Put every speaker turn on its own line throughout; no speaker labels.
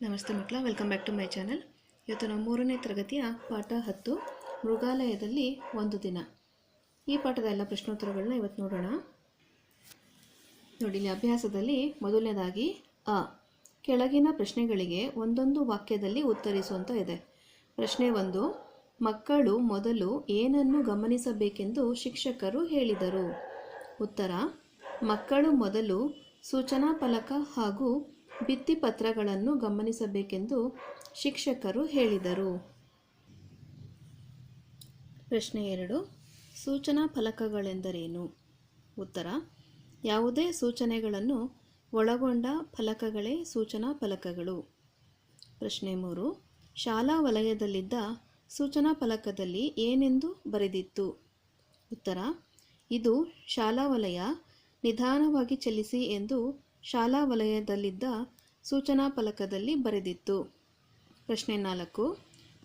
ನಮಸ್ತೆ ಮಕ್ಕಳ welcome back to my channel ಇವತ್ತು ನಾವು ಮೂರನೇ ತರಗತಿಯ ಪಾಠ ಹತ್ತು, ಮೃಗಾಲಯದಲ್ಲಿ ಒಂದು ದಿನ. ಈ ಪಾಠದ ಎಲ್ಲ ಪ್ರಶ್ನೋತ್ತರಗಳನ್ನ ಇವತ್ತು ನೋಡೋಣ. ನೋಡಿ, ಇಲ್ಲಿ ಅಭ್ಯಾಸದಲ್ಲಿ ಮೊದಲನೇದಾಗಿ ಅ. ಕೆಳಗಿನ ಪ್ರಶ್ನೆಗಳಿಗೆ ಒಂದೊಂದು ವಾಕ್ಯದಲ್ಲಿ ಉತ್ತರಿಸುವಂತ ಇದೆ. ಪ್ರಶ್ನೆ ಒಂದು, ಮಕ್ಕಳು ಮೊದಲು ಏನನ್ನು ಗಮನಿಸಬೇಕೆಂದು ಶಿಕ್ಷಕರು ಹೇಳಿದರು. ಉತ್ತರ, ಮಕ್ಕಳು ಮೊದಲು ಸೂಚನಾ ಫಲಕ ಹಾಗೂ ಭಿತ್ತಿಪತ್ರಗಳನ್ನು ಗಮನಿಸಬೇಕೆಂದು ಶಿಕ್ಷಕರು ಹೇಳಿದರು. ಪ್ರಶ್ನೆ ಎರಡು, ಸೂಚನಾ ಫಲಕಗಳೆಂದರೇನು? ಉತ್ತರ, ಯಾವುದೇ ಸೂಚನೆಗಳನ್ನು ಒಳಗೊಂಡ ಫಲಕಗಳೇ ಸೂಚನಾ ಫಲಕಗಳು. ಪ್ರಶ್ನೆ ಮೂರು, ಶಾಲಾ ವಲಯದಲ್ಲಿದ್ದ ಸೂಚನಾ ಫಲಕದಲ್ಲಿ ಏನೆಂದು ಬರೆದಿತ್ತು? ಉತ್ತರ, ಇದು ಶಾಲಾ ವಲಯ ನಿಧಾನವಾಗಿ ಚಲಿಸಿ ಎಂದು ಶಾಲಾ ವಲಯದಲ್ಲಿದ್ದ ಸೂಚನಾ ಫಲಕದಲ್ಲಿ ಬರೆದಿತ್ತು. ಪ್ರಶ್ನೆ ನಾಲ್ಕು,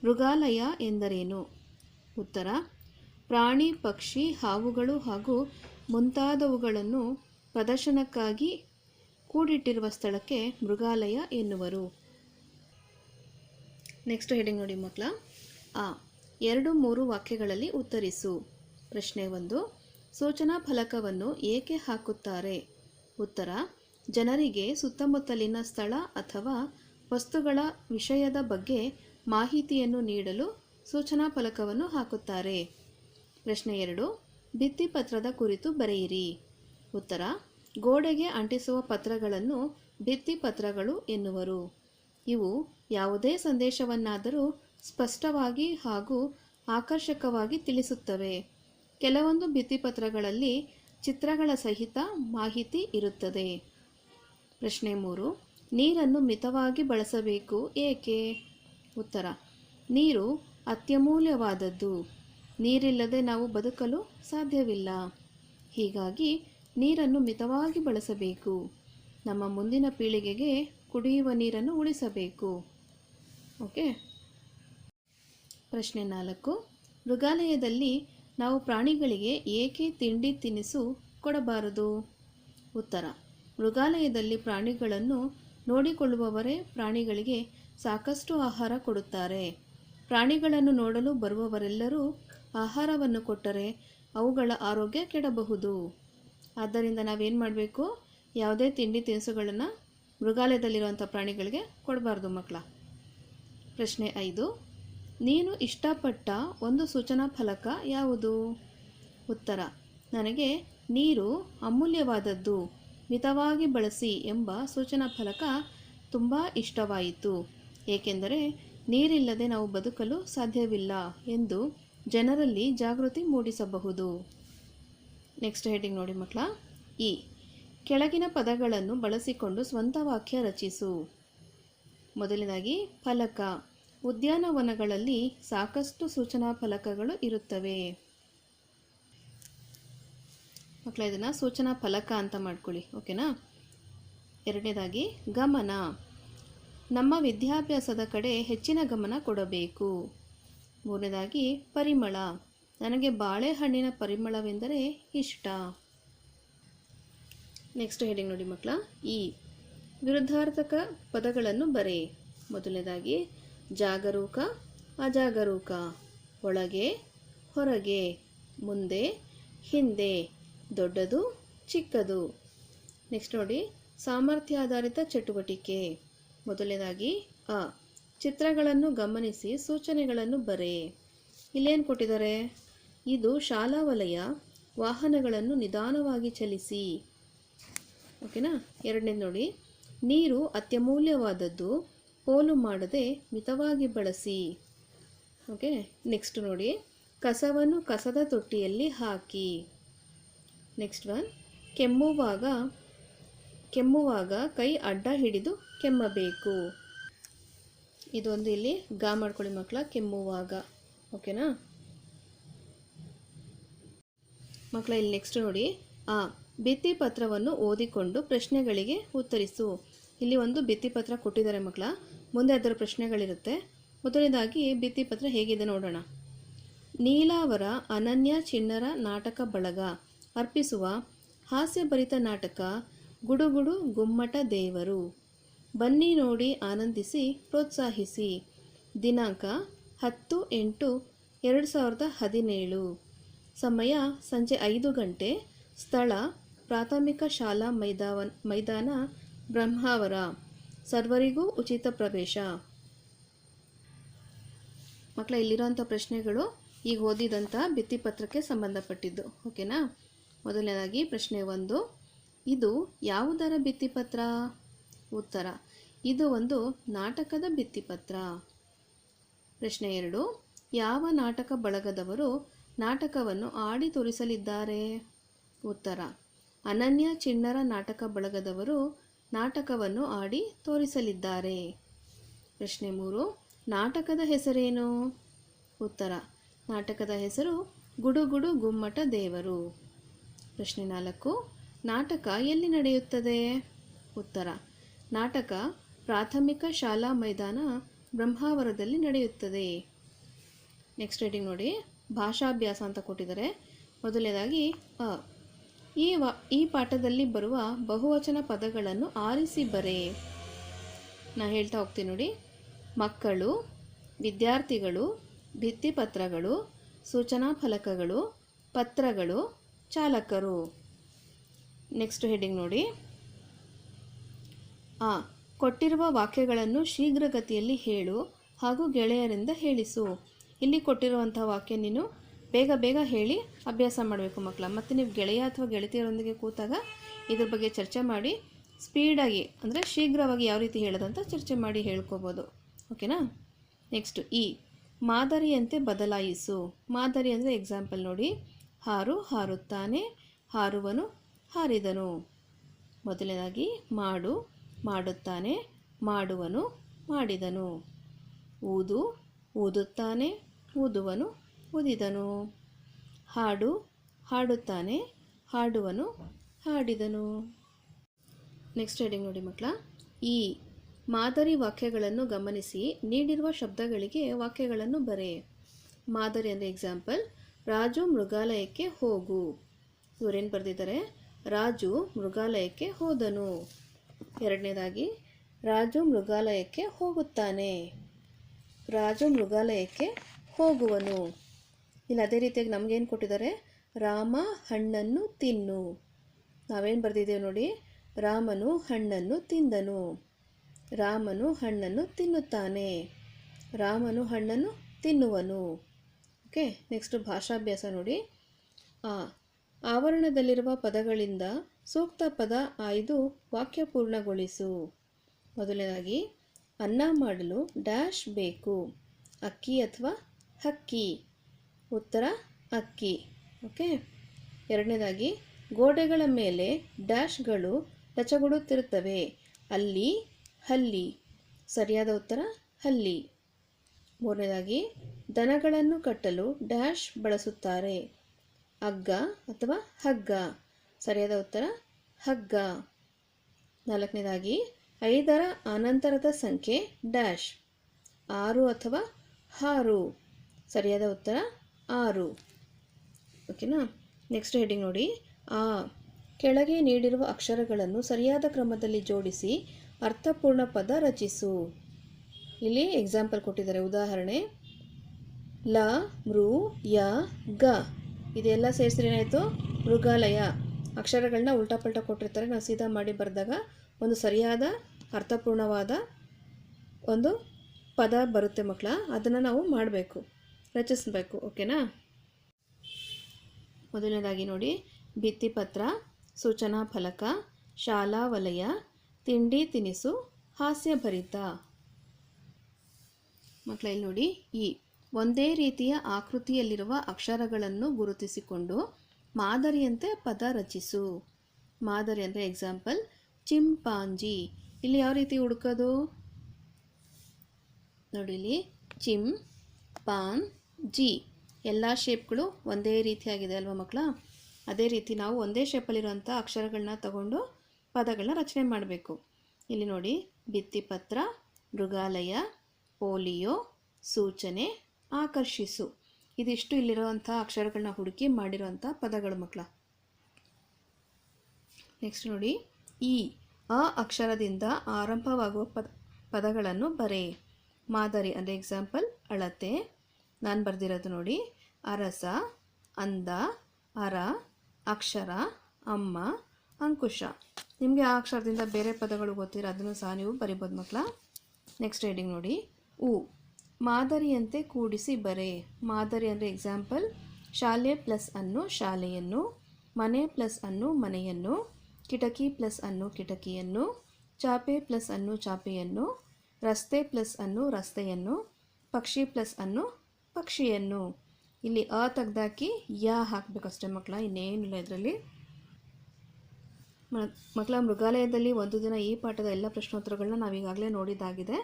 ಮೃಗಾಲಯ ಎಂದರೇನು? ಉತ್ತರ, ಪ್ರಾಣಿ, ಪಕ್ಷಿ, ಹಾವುಗಳು ಹಾಗೂ ಮುಂತಾದವುಗಳನ್ನು ಪ್ರದರ್ಶನಕ್ಕಾಗಿ ಕೂಡಿಟ್ಟಿರುವ ಸ್ಥಳಕ್ಕೆ ಮೃಗಾಲಯ ಎನ್ನುವರು. ನೆಕ್ಸ್ಟ್ ಹೆಡಿಂಗ್ ನೋಡಿ ಮಕ್ಕಳ. ಆ, ಎರಡು ಮೂರು ವಾಕ್ಯಗಳಲ್ಲಿ ಉತ್ತರಿಸು. ಪ್ರಶ್ನೆ ಒಂದು, ಸೂಚನಾ ಫಲಕವನ್ನು ಏಕೆ ಹಾಕುತ್ತಾರೆ? ಉತ್ತರ ಜನರಿಗೆ ಸುತ್ತಮುತ್ತಲಿನ ಸ್ಥಳ ಅಥವಾ ವಸ್ತುಗಳ ವಿಷಯದ ಬಗ್ಗೆ ಮಾಹಿತಿಯನ್ನು ನೀಡಲು ಸೂಚನಾ ಫಲಕವನ್ನು ಹಾಕುತ್ತಾರೆ. ಪ್ರಶ್ನೆ ಎರಡು ಭಿತ್ತಿಪತ್ರದ ಕುರಿತು ಬರೆಯಿರಿ. ಉತ್ತರ, ಗೋಡೆಗೆ ಅಂಟಿಸುವ ಪತ್ರಗಳನ್ನು ಭಿತ್ತಿಪತ್ರಗಳು ಎನ್ನುವರು. ಇವು ಯಾವುದೇ ಸಂದೇಶವನ್ನಾದರೂ ಸ್ಪಷ್ಟವಾಗಿ ಹಾಗೂ ಆಕರ್ಷಕವಾಗಿ ತಿಳಿಸುತ್ತವೆ. ಕೆಲವೊಂದು ಭಿತ್ತಿಪತ್ರಗಳಲ್ಲಿ ಚಿತ್ರಗಳ ಸಹಿತ ಮಾಹಿತಿ ಇರುತ್ತದೆ. ಪ್ರಶ್ನೆ ಮೂರು, ನೀರನ್ನು ಮಿತವಾಗಿ ಬಳಸಬೇಕು ಏಕೆ? ಉತ್ತರ, ನೀರು ಅತ್ಯಮೂಲ್ಯವಾದದ್ದು. ನೀರಿಲ್ಲದೆ ನಾವು ಬದುಕಲು ಸಾಧ್ಯವಿಲ್ಲ. ಹೀಗಾಗಿ ನೀರನ್ನು ಮಿತವಾಗಿ ಬಳಸಬೇಕು. ನಮ್ಮ ಮುಂದಿನ ಪೀಳಿಗೆಗೆ ಕುಡಿಯುವ ನೀರನ್ನು ಉಳಿಸಬೇಕು. ಓಕೆ? ಪ್ರಶ್ನೆ ನಾಲ್ಕು, ಮೃಗಾಲಯದಲ್ಲಿ ನಾವು ಪ್ರಾಣಿಗಳಿಗೆ ಏಕೆ ತಿಂಡಿ ತಿನಿಸು ಕೊಡಬಾರದು? ಉತ್ತರ ಮೃಗಾಲಯದಲ್ಲಿ ಪ್ರಾಣಿಗಳನ್ನು ನೋಡಿಕೊಳ್ಳುವವರೇ ಪ್ರಾಣಿಗಳಿಗೆ ಸಾಕಷ್ಟು ಆಹಾರ ಕೊಡುತ್ತಾರೆ. ಪ್ರಾಣಿಗಳನ್ನು ನೋಡಲು ಬರುವವರೆಲ್ಲರೂ ಆಹಾರವನ್ನು ಕೊಟ್ಟರೆ ಅವುಗಳ ಆರೋಗ್ಯ ಕೆಡಬಹುದು. ಆದ್ದರಿಂದ ನಾವೇನು ಮಾಡಬೇಕು? ಯಾವುದೇ ತಿಂಡಿ ತಿನಿಸುಗಳನ್ನು ಮೃಗಾಲಯದಲ್ಲಿರುವಂಥ ಪ್ರಾಣಿಗಳಿಗೆ ಕೊಡಬಾರ್ದು ಮಕ್ಕಳ. ಪ್ರಶ್ನೆ ಐದು, ನೀನು ಇಷ್ಟಪಟ್ಟ ಒಂದು ಸೂಚನಾ ಫಲಕ ಯಾವುದು? ಉತ್ತರ, ನನಗೆ ನೀರು ಅಮೂಲ್ಯವಾದದ್ದು. ಮಿತವಾಗಿ ಬಳಸಿ ಎಂಬ ಸೂಚನಾ ಫಲಕ ತುಂಬ ಇಷ್ಟವಾಯಿತು. ಏಕೆಂದರೆ ನೀರಿಲ್ಲದೆ ನಾವು ಬದುಕಲು ಸಾಧ್ಯವಿಲ್ಲ ಎಂದು ಜನರಲ್ಲಿ ಜಾಗೃತಿ ಮೂಡಿಸಬಹುದು. ನೆಕ್ಸ್ಟ್ ಹೆಡಿಂಗ್ ನೋಡಿ ಮಕ್ಕಳ. ಇ. ಕೆಳಗಿನ ಪದಗಳನ್ನು ಬಳಸಿಕೊಂಡು ಸ್ವಂತ ವಾಕ್ಯ ರಚಿಸು. ಮೊದಲನೇದಾಗಿ, ಫಲಕ. ಉದ್ಯಾನವನಗಳಲ್ಲಿ ಸಾಕಷ್ಟು ಸೂಚನಾ ಫಲಕಗಳು ಇರುತ್ತವೆ. ಮಕ್ಕಳ ಇದನ್ನು ಸೂಚನಾ ಫಲಕ ಅಂತ ಮಾಡ್ಕೊಳ್ಳಿ, ಓಕೆನಾ? ಎರಡನೇದಾಗಿ, ಗಮನ. ನಮ್ಮ ವಿದ್ಯಾಭ್ಯಾಸದ ಕಡೆ ಹೆಚ್ಚಿನ ಗಮನ ಕೊಡಬೇಕು. ಮೂರನೇದಾಗಿ, ಪರಿಮಳ. ನನಗೆ ಬಾಳೆಹಣ್ಣಿನ ಪರಿಮಳವೆಂದರೆ ಇಷ್ಟ. ನೆಕ್ಸ್ಟ್ ಹೆಡಿಂಗ್ ನೋಡಿ ಮಕ್ಕಳ ಈ ವಿರುದ್ಧಾರ್ಥಕ ಪದಗಳನ್ನು ಬರೆ. ಮೊದಲನೇದಾಗಿ, ಜಾಗರೂಕ, ಅಜಾಗರೂಕ. ಒಳಗೆ, ಹೊರಗೆ. ಮುಂದೆ, ಹಿಂದೆ. ದೊಡ್ಡದು, ಚಿಕ್ಕದು. ನೆಕ್ಸ್ಟ್ ನೋಡಿ ಸಾಮರ್ಥ್ಯ ಆಧಾರಿತ ಚಟುವಟಿಕೆ. ಮೊದಲನೇದಾಗಿ, ಅ. ಚಿತ್ರಗಳನ್ನು ಗಮನಿಸಿ, ಸೂಚನೆಗಳನ್ನು ಬರೆ. ಇಲ್ಲೇನು ಕೊಟ್ಟಿದ್ದಾರೆ? ಇದು ಶಾಲಾ ವಲಯ, ವಾಹನಗಳನ್ನು ನಿಧಾನವಾಗಿ ಚಲಿಸಿ. ಓಕೆನಾ? ಎರಡನೇದು ನೋಡಿ, ನೀರು ಅತ್ಯಮೂಲ್ಯವಾದದ್ದು, ಪೋಲು ಮಾಡದೆ ಮಿತವಾಗಿ ಬಳಸಿ. ಓಕೆ? ನೆಕ್ಸ್ಟ್ ನೋಡಿ, ಕಸವನ್ನು ಕಸದ ತೊಟ್ಟಿಯಲ್ಲಿ ಹಾಕಿ. ನೆಕ್ಸ್ಟ್ ಒನ್ ಕೆಮ್ಮುವಾಗ ಕೆಮ್ಮುವಾಗ ಕೈ ಅಡ್ಡ ಹಿಡಿದು ಕೆಮ್ಮಬೇಕು. ಇದೊಂದು ಇಲ್ಲಿ ಗಾ ಮಾಡ್ಕೊಳ್ಳಿ ಮಕ್ಕಳ ಕೆಮ್ಮುವಾಗ. ಓಕೆನಾ ಮಕ್ಕಳ ಇಲ್ಲಿ ನೆಕ್ಸ್ಟ್ ನೋಡಿ. ಆ ಭಿತ್ತಿಪತ್ರವನ್ನು ಓದಿಕೊಂಡು ಪ್ರಶ್ನೆಗಳಿಗೆ ಉತ್ತರಿಸು. ಇಲ್ಲಿ ಒಂದು ಭಿತ್ತಿಪತ್ರ ಕೊಟ್ಟಿದ್ದಾರೆ ಮಕ್ಕಳ ಮುಂದೆ ಅದರ ಪ್ರಶ್ನೆಗಳಿರುತ್ತೆ. ಮೊದಲನೇದಾಗಿ ಭಿತ್ತಿಪತ್ರ ಹೇಗಿದೆ ನೋಡೋಣ. ನೀಲಾವರ ಅನನ್ಯ ಚಿನ್ನರ ನಾಟಕ ಬಳಗ. ಅರ್ಪಿಸುವ ಹಾಸ್ಯಭರಿತ ನಾಟಕ ಗುಡುಗುಡು ಗುಮ್ಮಟ ದೇವರು. ಬನ್ನಿ ನೋಡಿ ಆನಂದಿಸಿ, ಪ್ರೋತ್ಸಾಹಿಸಿ. ದಿನಾಂಕ ಹತ್ತು ಎಂಟು ಎರಡು ಸಾವಿರದ ಹದಿನೇಳು. ಸಮಯ ಸಂಜೆ ಐದು ಗಂಟೆ. ಸ್ಥಳ ಪ್ರಾಥಮಿಕ ಶಾಲಾ ಮೈದಾವನ್, ಮೈದಾನ ಬ್ರಹ್ಮಾವರ. ಸರ್ವರಿಗೂ ಉಚಿತ ಪ್ರವೇಶ. ಮಕ್ಕಳ ಇಲ್ಲಿರೋಂಥ ಪ್ರಶ್ನೆಗಳು ಈಗ ಓದಿದಂಥ ಭಿತ್ತಿಪತ್ರಕ್ಕೆ ಸಂಬಂಧಪಟ್ಟಿದ್ದು, ಓಕೆನಾ? ಮೊದಲನೇದಾಗಿ ಪ್ರಶ್ನೆ ಒಂದು. ಇದು ಯಾವುದರ ಭಿತ್ತಿಪತ್ರ? ಉತ್ತರ, ಇದು ಒಂದು ನಾಟಕದ ಭಿತ್ತಿಪತ್ರ. ಪ್ರಶ್ನೆ ಎರಡು, ಯಾವ ನಾಟಕ ಬಳಗದವರು ನಾಟಕವನ್ನು ಆಡಿ ತೋರಿಸಲಿದ್ದಾರೆ? ಉತ್ತರ, ಅನನ್ಯ ಚಿಣ್ಣರ ನಾಟಕ ಬಳಗದವರು ನಾಟಕವನ್ನು ಆಡಿ ತೋರಿಸಲಿದ್ದಾರೆ. ಪ್ರಶ್ನೆ ಮೂರು, ನಾಟಕದ ಹೆಸರೇನು? ಉತ್ತರ, ನಾಟಕದ ಹೆಸರು ಗುಡುಗುಡು ಗುಮ್ಮಟ ದೇವರು. ಪ್ರಶ್ನೆ ನಾಲ್ಕು, ನಾಟಕ ಎಲ್ಲಿ ನಡೆಯುತ್ತದೆ? ಉತ್ತರ, ನಾಟಕ ಪ್ರಾಥಮಿಕ ಶಾಲಾ ಮೈದಾನ ಬ್ರಹ್ಮಾವರದಲ್ಲಿ ನಡೆಯುತ್ತದೆ. ನೆಕ್ಸ್ಟ್ ರೀಡಿಂಗ್ ನೋಡಿ, ಭಾಷಾಭ್ಯಾಸ ಅಂತ ಕೊಟ್ಟಿದ್ದಾರೆ. ಮೊದಲನೇದಾಗಿ, ಅ, ಈ ವ, ಈ ಪಾಠದಲ್ಲಿ ಬರುವ ಬಹುವಚನ ಪದಗಳನ್ನು ಆರಿಸಿ ಬರೆ. ನಾ ಹೇಳ್ತಾ ಹೋಗ್ತೀನಿ ನೋಡಿ, ಮಕ್ಕಳು, ವಿದ್ಯಾರ್ಥಿಗಳು, ಭಿತ್ತಿಪತ್ರಗಳು, ಸೂಚನಾ ಫಲಕಗಳು, ಪತ್ರಗಳು ಚಾಲಕರು. ನೆಕ್ಸ್ಟ್ ಹೆಡಿಂಗ್ ನೋಡಿ. ಆ, ಕೊಟ್ಟಿರುವ ವಾಕ್ಯಗಳನ್ನು ಶೀಘ್ರಗತಿಯಲ್ಲಿ ಹೇಳು ಹಾಗೂ ಗೆಳೆಯರಿಂದ ಹೇಳಿಸು. ಇಲ್ಲಿ ಕೊಟ್ಟಿರುವಂಥ ವಾಕ್ಯ ನೀನು ಬೇಗ ಬೇಗ ಹೇಳಿ ಅಭ್ಯಾಸ ಮಾಡಬೇಕು ಮಕ್ಕಳ. ಮತ್ತು ನೀವು ಗೆಳೆಯ ಅಥವಾ ಗೆಳತಿಯರೊಂದಿಗೆ ಕೂತಾಗ ಇದ್ರ ಬಗ್ಗೆ ಚರ್ಚೆ ಮಾಡಿ ಸ್ಪೀಡಾಗಿ, ಅಂದರೆ ಶೀಘ್ರವಾಗಿ ಯಾವ ರೀತಿ ಹೇಳೋದಂತ ಚರ್ಚೆ ಮಾಡಿ ಹೇಳ್ಕೋಬೋದು. ಓಕೆನಾ? ನೆಕ್ಸ್ಟ್ ಈ, ಮಾದರಿಯಂತೆ ಬದಲಾಯಿಸು. ಮಾದರಿ ಅಂದರೆ ಎಕ್ಸಾಂಪಲ್ ನೋಡಿ. ಹಾರು ಹಾರುತ್ತಾನೆ, ಹಾರುವನು ಹಾರಿದನು. ಮೊದಲನೇದಾಗಿ ಮಾಡು, ಮಾಡುತ್ತಾನೆ, ಮಾಡುವನು ಮಾಡಿದನು. ಊದು, ಊದುತ್ತಾನೆ, ಊದುವನು ಊದಿದನು. ಹಾಡು, ಹಾಡುತ್ತಾನೆ, ಹಾಡುವನು ಹಾಡಿದನು. ನೆಕ್ಸ್ಟ್ ಹೆಡಿಂಗ್ ನೋಡಿ ಮಕ್ಕಳ. ಈ ಮಾದರಿ ವಾಕ್ಯಗಳನ್ನು ಗಮನಿಸಿ, ನೀಡಿರುವ ಶಬ್ದಗಳಿಗೆ ವಾಕ್ಯಗಳನ್ನು ಬರೆ. ಮಾದರಿ ಅಂದರೆ ಎಕ್ಸಾಂಪಲ್ ರಾಜು ಮೃಗಾಲಯಕ್ಕೆ ಹೋಗು. ಇವರೇನು ಬರೆದಿದ್ದಾರೆ. ರಾಜು ಮೃಗಾಲಯಕ್ಕೆ ಹೋದನು. ಎರಡನೇದಾಗಿ, ರಾಜು ಮೃಗಾಲಯಕ್ಕೆ ಹೋಗುತ್ತಾನೆ. ರಾಜು ಮೃಗಾಲಯಕ್ಕೆ ಹೋಗುವನು. ಇಲ್ಲಿ ಅದೇ ರೀತಿಯಾಗಿ ನಮಗೇನು ಕೊಟ್ಟಿದ್ದಾರೆ? ರಾಮ ಹಣ್ಣನ್ನು ತಿನ್ನು. ನಾವೇನು ಬರೆದಿದ್ದೇವೆ ನೋಡಿ? ರಾಮನು ಹಣ್ಣನ್ನು ತಿಂದನು. ರಾಮನು ಹಣ್ಣನ್ನು ತಿನ್ನುತ್ತಾನೆ. ರಾಮನು ಹಣ್ಣನ್ನು ತಿನ್ನುವನು. ಓಕೆ ನೆಕ್ಸ್ಟ್ ಭಾಷಾಭ್ಯಾಸ ನೋಡಿ. ಆ, ಆವರಣದಲ್ಲಿರುವ ಪದಗಳಿಂದ ಸೂಕ್ತ ಪದ ಆಯ್ದು ವಾಕ್ಯ ಪೂರ್ಣಗೊಳಿಸು. ಮೊದಲನೇದಾಗಿ, ಅನ್ನ ಮಾಡಲು ಡ್ಯಾಶ್ ಬೇಕು. ಅಕ್ಕಿ ಅಥವಾ ಹಕ್ಕಿ. ಉತ್ತರ, ಅಕ್ಕಿ. ಓಕೆ, ಎರಡನೇದಾಗಿ, ಗೋಡೆಗಳ ಮೇಲೆ ಡ್ಯಾಶ್ಗಳು ರಚಗೊಡುತ್ತಿರುತ್ತವೆ ಅಲ್ಲಿ, ಹಲ್ಲಿ. ಸರಿಯಾದ ಉತ್ತರ, ಹಲ್ಲಿ. ಮೂರನೇದಾಗಿ ದನಗಳನ್ನು ಕಟ್ಟಲು ಡ್ಯಾಶ್ ಬಳಸುತ್ತಾರೆ. ಹಗ್ಗ ಅಥವಾ ಹಗ್ಗ. ಸರಿಯಾದ ಉತ್ತರ, ಹಗ್ಗ. ನಾಲ್ಕನೇದಾಗಿ, ಐದರ ಅನಂತರದ ಸಂಖ್ಯೆ ಡ್ಯಾಶ್. ಆರು ಅಥವಾ ಆರು. ಸರಿಯಾದ ಉತ್ತರ, ಆರು. ಓಕೆನಾ ನೆಕ್ಸ್ಟ್ ಹೆಡಿಂಗ್ ನೋಡಿ. ಆ. ಕೆಳಗೆ ನೀಡಿರುವ ಅಕ್ಷರಗಳನ್ನು ಸರಿಯಾದ ಕ್ರಮದಲ್ಲಿ ಜೋಡಿಸಿ ಅರ್ಥಪೂರ್ಣ ಪದ ರಚಿಸು. ಇಲ್ಲಿ ಎಕ್ಸಾಂಪಲ್ ಕೊಟ್ಟಿದ್ದಾರೆ. ಉದಾಹರಣೆ ಲ, ಮೃ, ಯ, ಗ. ಇದೆಲ್ಲ ಸೇರಿಸಿದ್ರೆ ಏನಾಯಿತು? ಮೃಗಾಲಯ. ಅಕ್ಷರಗಳನ್ನ ಉಲ್ಟಾ ಪಲ್ಟಾ ಕೊಟ್ಟಿರ್ತಾರೆ. ನಾವು ಸೀದಾ ಮಾಡಿ ಬರೆದಾಗ ಒಂದು ಸರಿಯಾದ, ಅರ್ಥಪೂರ್ಣವಾದ ಒಂದು ಪದ ಬರುತ್ತೆ ಮಕ್ಕಳ ಅದನ್ನು ನಾವು ಮಾಡಬೇಕು. ರಚಿಸಬೇಕು. ಓಕೆನಾ? ಮೊದಲನೇದಾಗಿ ನೋಡಿ. ಭಿತ್ತಿಪತ್ರ ಸೂಚನಾ ಫಲಕ, ಶಾಲಾ ವಲಯ, ತಿಂಡಿ ತಿನಿಸು, ಹಾಸ್ಯಭರಿತ. ಮಕ್ಕಳ ಇಲ್ಲಿ ನೋಡಿ. ಈ ಒಂದೇ ರೀತಿಯ ಆಕೃತಿಯಲ್ಲಿರುವ ಅಕ್ಷರಗಳನ್ನು ಗುರುತಿಸಿಕೊಂಡು ಮಾದರಿಯಂತೆ ಪದ ರಚಿಸು. ಮಾದರಿ ಅಂದರೆ ಎಕ್ಸಾಂಪಲ್ ಚಿಂಪಾಂಜಿ. ಇಲ್ಲಿ ಯಾವ ರೀತಿ ಹುಡುಕೋದು? ನೋಡಿ ಇಲ್ಲಿ ಚಿಮ್ ಪಾನ್ ಜಿ ಎಲ್ಲ ಶೇಪ್ಗಳು ಒಂದೇ ರೀತಿಯಾಗಿದೆ ಅಲ್ವಾ ಮಕ್ಕಳ? ಅದೇ ರೀತಿ ನಾವು ಒಂದೇ ಶೇಪಲ್ಲಿರುವಂಥ ಅಕ್ಷರಗಳನ್ನ ತಗೊಂಡು ಪದಗಳನ್ನ ರಚನೆ ಮಾಡಬೇಕು. ಇಲ್ಲಿ ನೋಡಿ, ಭಿತ್ತಿಪತ್ರ, ಮೃಗಾಲಯ, ಪೋಲಿಯೋ, ಸೂಚನೆ ಆಕರ್ಷಿಸು. ಇದಿಷ್ಟು ಇಲ್ಲಿರುವಂಥ ಅಕ್ಷರಗಳನ್ನ ಹುಡುಕಿ ಮಾಡಿರುವಂಥ ಪದಗಳು ಮಕ್ಕಳ ನೆಕ್ಸ್ಟ್ ನೋಡಿ. ಈ ಅ ಅಕ್ಷರದಿಂದ ಆರಂಭವಾಗುವ ಪದ, ಪದಗಳನ್ನು ಬರೆ. ಮಾದರಿ, ಅಂದರೆ ಎಕ್ಸಾಂಪಲ್ ಅಳತೆ. ನಾನು ಬರೆದಿರೋದು ನೋಡಿ. ಅರಸ, ಅಂದ, ಅರ, ಅಕ್ಷರ, ಅಮ್ಮ, ಅಂಕುಶ. ನಿಮಗೆ ಆ ಅಕ್ಷರದಿಂದ ಬೇರೆ ಪದಗಳು ಗೊತ್ತಿರೋ, ಅದನ್ನು ಸಹ ನೀವು ಬರಿಬೋದು ಮಕ್ಕಳ ನೆಕ್ಸ್ಟ್ ರೀಡಿಂಗ್ ನೋಡಿ. ಉ. ಮಾದರಿಯಂತೆ ಕೂಡಿಸಿ ಬರೆ. ಮಾದರಿ ಅಂದರೆ ಎಕ್ಸಾಂಪಲ್ ಶಾಲೆ ಪ್ಲಸ್ ಅನ್ನು ಶಾಲೆಯನ್ನು, ಮನೆ ಪ್ಲಸ್ ಅನ್ನು ಮನೆಯನ್ನು, ಕಿಟಕಿ ಪ್ಲಸ್ ಅನ್ನು ಕಿಟಕಿಯನ್ನು, ಚಾಪೆ ಪ್ಲಸ್ ಅನ್ನು ಚಾಪೆಯನ್ನು, ರಸ್ತೆ ಪ್ಲಸ್ ಅನ್ನು ರಸ್ತೆಯನ್ನು, ಪಕ್ಷಿ ಪ್ಲಸ್ ಅನ್ನು ಪಕ್ಷಿಯನ್ನು. ಇಲ್ಲಿ ಅ ತೆಗ್ದಾಕಿ ಯಾ ಹಾಕಬೇಕಷ್ಟೇ ಮಕ್ಕಳ ಇನ್ನೇನಿಲ್ಲ ಇದರಲ್ಲಿ. ಮಕ್ಕಳ ಮೃಗಾಲಯದಲ್ಲಿ ಒಂದು ದಿನ ಈ ಪಾಠದ ಎಲ್ಲ ಪ್ರಶ್ನೋತ್ತರಗಳನ್ನ ನಾವು ಈಗಾಗಲೇ ನೋಡಿದ್ದಾಗಿದೆ.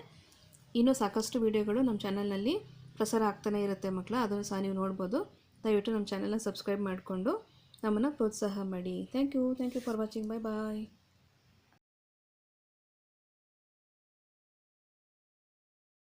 ಇನ್ನೂ ಸಾಕಷ್ಟು ವಿಡಿಯೋಗಳು ನಮ್ಮ ಚಾನಲ್ನಲ್ಲಿ ಪ್ರಸಾರ ಆಗ್ತಾನೇ ಇರುತ್ತೆ ಮಕ್ಕಳ, ಅದನ್ನು ಸಹ ನೀವು ನೋಡ್ಬೋದು. ದಯವಿಟ್ಟು ನಮ್ಮ ಚಾನಲ್ನ ಸಬ್ಸ್ಕ್ರೈಬ್ ಮಾಡಿಕೊಂಡು ನಮ್ಮನ್ನು ಪ್ರೋತ್ಸಾಹ ಮಾಡಿ. Thank you thank you for watching, bye bye.